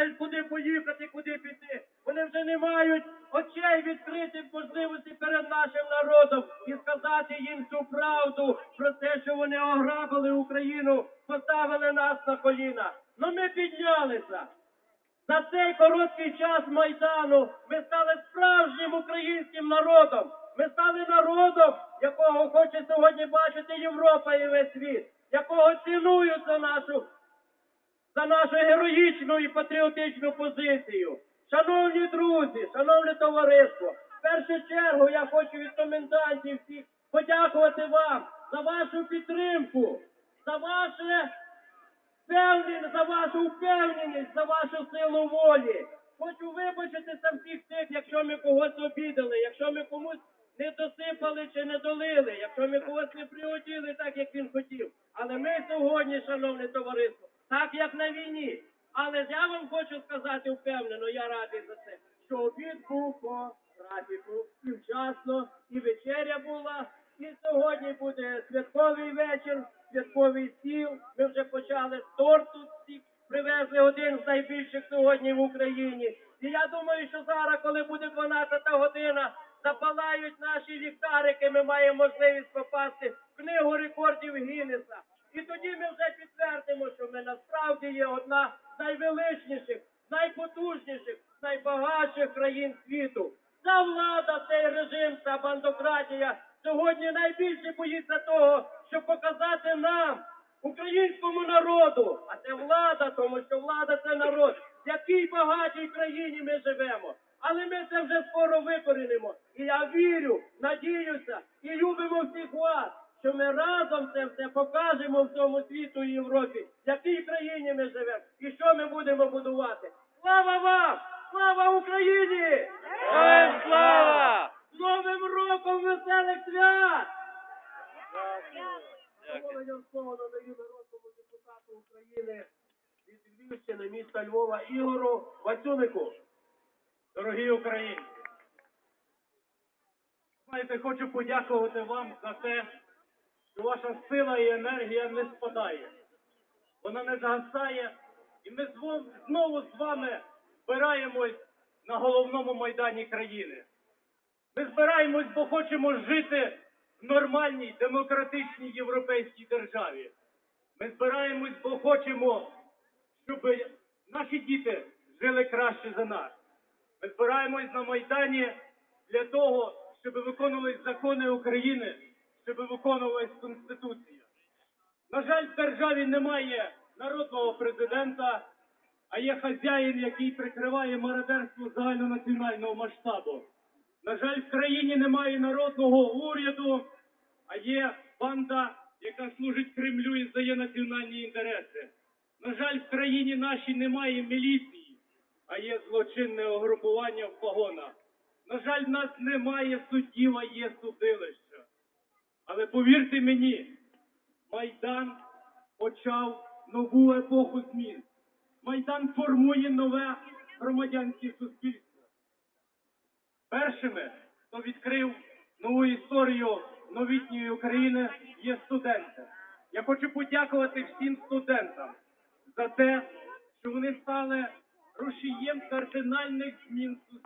знають, куди поїхати, куди піти. Вони вже не мають очей відкритих можливості перед нашим народом і сказати їм цю правду про те, що вони ограбили Україну, поставили нас на коліна. Ну ми піднялися. За цей короткий час Майдану ми стали справжнім українським народом. Ми стали народом, якого хоче сьогодні бачити Європа і весь світ, якого цінують за нашу, за нашу героїчну і патріотичну позицію. Шановні друзі, шановне товариство, в першу чергу я хочу від комендантів всіх подякувати вам за вашу підтримку, за ваше впевнений за вашу впевненість, за вашу силу волі. Хочу вибачитися всіх тих, якщо ми когось обідали, якщо ми комусь не досипали чи не долили, якщо ми когось не приоділи так, як він хотів. Але ми сьогодні, шановне товариство, так як на війні. Але я вам хочу сказати впевнено, я радий за це, що обід був по графіку і вчасно, і вечеря була, і сьогодні буде святковий вечір, святковий стіл. Ми вже почали з торту всі привезли один з найбільших сьогодні в Україні. І я думаю, що зараз, коли буде 12 година, запалають наші ліхтарики, ми маємо можливість попасти в книгу рекордів Гіннеса. І тоді ми вже підтвердимо, що ми насправді є одна з найвеличніших, найпотужніших, найбагатших країн світу. Ця влада, цей режим, ця бандократія сьогодні найбільше боїться того, щоб показати нам, українському народу, а це влада, тому що влада це народ, в якій багатій країні ми живемо. Але ми це вже скоро викорінимо. І я вірю, надіюся і любимо всіх вас, що ми разом це все покажемо всьому світу і Європі, в якій країні ми живемо і що ми будемо будувати. Слава вам! Слава Україні! Героям слава! З Новим роком веселих свят! Задоволенням слово надаю народному депутату України від Львівщини, міста Львова Ігору Васюнику. Дорогі українці, знаєте, хочу подякувати вам за те, що ваша сила і енергія не спадає. Вона не згасає, і ми знову з вами збираємось на головному майдані країни. Ми збираємось, бо хочемо жити в нормальній, демократичній європейській державі. Ми збираємось, бо хочемо, щоб наші діти жили краще за нас. Ми збираємось на Майдані для того, щоб виконувались закони України, щоб виконувалась Конституція. На жаль, в державі немає народного президента, а є хазяїн, який прикриває мародерство загальнонаціонального масштабу. На жаль, в країні немає народного уряду, а є банда, яка служить Кремлю і здає національні інтереси. На жаль, в країні нашій немає міліції, а є злочинне угрупування в погонах. На жаль, в нас немає суддів, а є судилища. Але повірте мені, Майдан почав нову епоху змін. Майдан формує нове громадянське суспільство. Першими, хто відкрив нову історію новітньої України, є студенти. Я хочу подякувати всім студентам за те, що вони стали рушієм кардинальних змін в суспільстві.